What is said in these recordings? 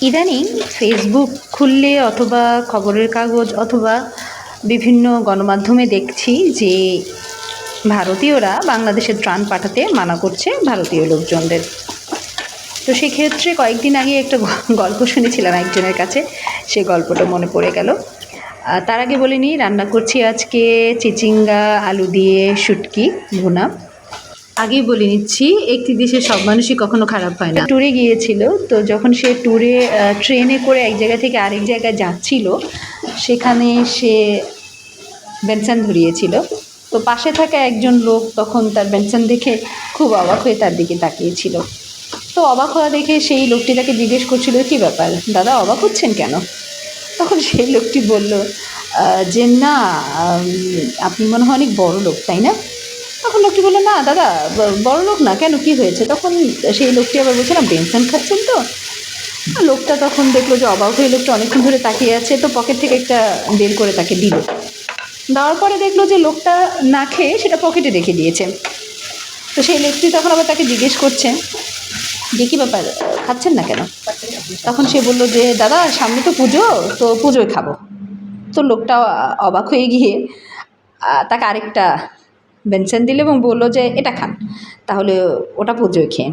ইদানিং ফেসবুক খুললে অথবা খবরের কাগজ অথবা বিভিন্ন গণমাধ্যমে দেখছি যে ভারতীয়রা বাংলাদেশে ত্রাণ পাঠাতে মানা করছে ভারতীয় লোকজনদের। তো সেক্ষেত্রে কয়েকদিন আগে একটা গল্প শুনেছিলাম একজনের কাছে, সে গল্পটা মনে পড়ে গেল। তার আগে বলে নিই, রান্না করছি আজকে চিচিঙ্গা, আলু দিয়ে শুটকি, ভুনা। আগেই বলে নিচ্ছি, একটি দেশের সব মানুষই কখনো খারাপ হয় না। ট্যুরে গিয়েছিল, তো যখন সে ট্যুরে ট্রেনে করে এক জায়গা থেকে আরেক জায়গায় যাচ্ছিল, সেখানে সে বেনসান ধরিয়েছিল। তো পাশে থাকা একজন লোক তখন তার বেনসান দেখে খুব অবাক হয়ে তার দিকে তাকিয়েছিল। তো অবাক হওয়া দেখে সেই লোকটি তাকে জিজ্ঞেস করছিল, কী ব্যাপার? দাদা, অবাক হচ্ছেন কেন? তখন সেই লোকটি বলল যে না আপনি মনে হয় অনেক বড় লোক, তাই না? তখন লোকটি বলল, না, দাদা বড় লোক না, কেন, কি হয়েছে? তখন সেই লোকটি আবার বলছে না খাচ্ছেন তো? লোকটা তখন দেখল যে অবাক হয়ে লোকটা অনেকক্ষণ ধরে তাকিয়ে আছে, তো পকেট থেকে একটা বের করে তাকে দিল। দেওয়ার পরে দেখল যে লোকটা না খেয়ে সেটা পকেটে রেখে দিয়েছে। তো সেই লোকটি তখন আবার তাকে জিজ্ঞেস করছে, যে কী ব্যাপার, খাচ্ছেন না কেন? তখন সে বলল যে, দাদা, সামনে তো পুজো, তো পুজোয় খাব। তো লোকটা অবাক হয়ে গিয়ে তাকে আরেকটা বেনসেন দিল এবং বলল যে, এটা খান, তাহলে ওটা পুজোয় খেয়ে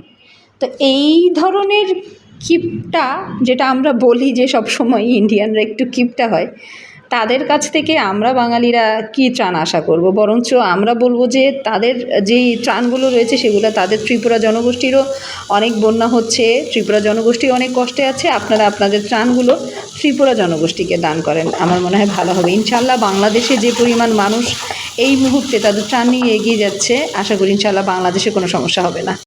তো এই ধরনের কিপটা, যেটা আমরা বলি যে সব সময় ইন্ডিয়ানরা একটু কিপটা হয়, তাদের কাছ থেকে আমরা বাঙালিরা কী ত্রাণ আশা করব? বরঞ্চ আমরা বলব যে, তাদের যেই ত্রাণগুলো রয়েছে সেগুলো তাদের ত্রিপুরা জনগোষ্ঠীরও অনেক বন্যা হচ্ছে, ত্রিপুরা জনগোষ্ঠী অনেক কষ্টে আছে, আপনারা আপনাদের ত্রাণগুলো ত্রিপুরা জনগোষ্ঠীকে দান করেন। আমার মনে হয় ভালো হবে। ইনশাল্লাহ বাংলাদেশে যে পরিমাণ মানুষ এই মুহূর্তে তাদের ত্রাণ নিয়ে এগিয়ে যাচ্ছে, আশা করি ইনশাল্লাহ বাংলাদেশে কোনো সমস্যা হবে না।